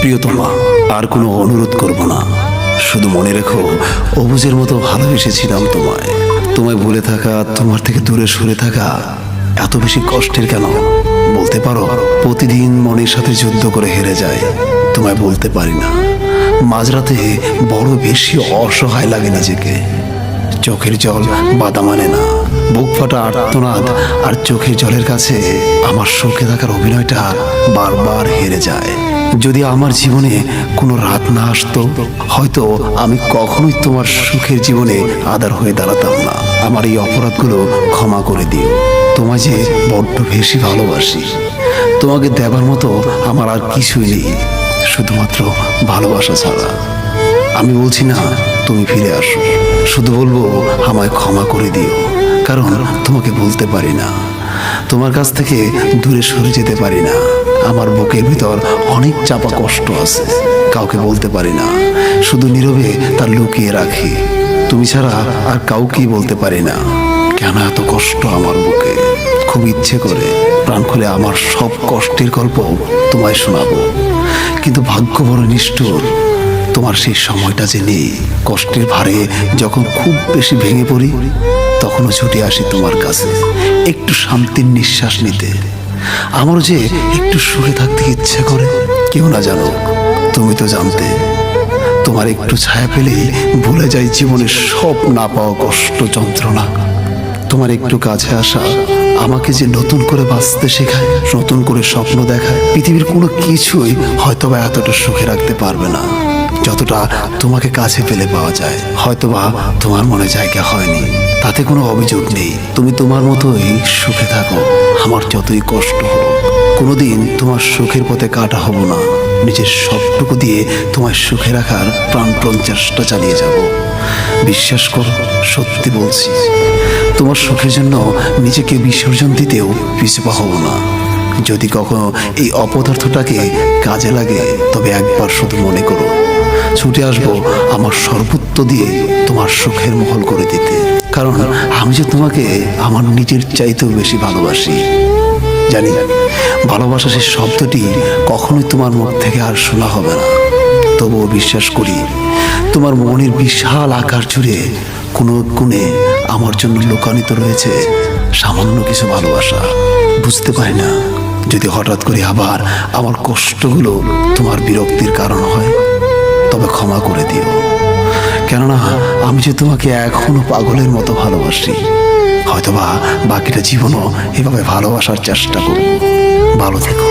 প্রিয়তমা, আর কোনো অনুরোধ করব না। শুধু মনে রেখো, অবুজের মতো ভালোবেসেছিলাম তোমায়। তোমায় ভুলে থাকা, তোমার থেকে দূরে সরে থাকা, এত বেশি কষ্টের কেন? বলতে পারো, প্রতিদিন মনের সাথে যুদ্ধ করে হেরে যায়। তোমায় বলতে পারি না। মাঝরাতে বড় বেশি অসহায় লাগে নিজেকে চোখের জল বাধা মানে না। বুক ফাটা আর্তনাদ আর চোখের জলের কাছে আমার শোকে থাকার অভিনয়টা বারবার হেরে যায়। যদি আমার জীবনে কোনো রাত না আসতো, হয়তো আমি কখনোই তোমার সুখের জীবনে আদার হয়ে দাঁড়াতাম না। আমার এই অপরাধগুলো ক্ষমা করে দিও। তোমায় যে বড্ড বেশি ভালোবাসি। তোমাকে দেবার মতো আমার আর কিছুই নেই। শুধুমাত্র ভালোবাসা ছাড়া। আমি বলছি না, তুমি ফিরে আসো। শুধু বলব, আমায় ক্ষমা করে দিও। কারণ তোমাকে বলতে পারি না। তোমার কাছ থেকে দূরে সরে যেতে পারি না। আমার বুকের ভিতর অনেক চাপা কষ্ট আছে। কাউকে বলতে পারি না। শুধু নীরবে তা লুকিয়ে রাখি। তুমি ছাড়া আর কাউকেই বলতে পারি না। কেন এত কষ্ট আমার বুকে? খুব ইচ্ছে করে প্রাণ খুলে আমার সব কষ্টের গল্প তোমায় শোনাবো। কিন্তু ভাগ্য বড় নিষ্ঠুর। তোমার সেই সময়টা যে নেই। কষ্টের ভারে যখন খুব বেশি ভেঙে পড়ি, তখনও ছুটে আসি তোমার কাছে। একটু শান্তির নিঃশ্বাস নিতে। আমারও যে একটু সুখে থাকতে ইচ্ছে করে, কেউ না জানো তুমি তো জানতে। তোমার একটু ছায়া পেলেই ভুলে যাই জীবনের সব না পাওয়া কষ্ট, যন্ত্রণা। তোমার একটু কাছে আসা আমাকে যে নতুন করে বাঁচতে শেখায়, নতুন করে স্বপ্ন দেখায়, পৃথিবীর কোনো কিছুই হয়তোবা এতটা সুখে রাখতে পারবে না। যতটা তোমাকে কাছে পেলে পাওয়া যায়। হয়তোবা তোমার মনে জায়গা হয়নি। তাতে কোনো অভিযোগ নেই। তুমি তোমার মতোই সুখে থাকো। আমার যতই কষ্ট হোক, কোনোদিন তোমার সুখের পথে কাটা হব না। নিজের সবটুকু দিয়ে তোমার সুখে রাখার প্রাণপ্রণ চেষ্টা চালিয়ে যাব। বিশ্বাস করো, সত্যি বলছি, তোমার সুখের জন্য নিজেকে বিসর্জন দিতেও পিছুপা হব না। যদি কখনো এই অপদার্থটাকে কাজে লাগে, তবে একবার শুধু মনে করো। ছুটে আসব আমার সর্বোত্ত দিয়ে তোমার সুখের মহল করে দিতে। কারণ আমি যে তোমাকে আমার নিজের চাইতেও বেশি ভালোবাসি জানি। ভালোবাসা সেই শব্দটি কখনোই তোমার মুখ থেকে আর শোনা হবে না। তবুও বিশ্বাস করি তোমার মনের বিশাল আকার জুড়ে কোনো কোণে আমার জন্য লোকানিত রয়েছে সামান্য কিছু ভালোবাসা। বুঝতে পারি না যদি হঠাৎ করে আবার আমার কষ্টগুলো তোমার বিরক্তির কারণ হয়। তবে ক্ষমা করে দিও। কেননা, আমি যে তোমাকে এখনও পাগলের মতো ভালোবাসি, হয়তোবা বাকিটা জীবনও এভাবে ভালোবাসার চেষ্টা করব ভালো থেকো।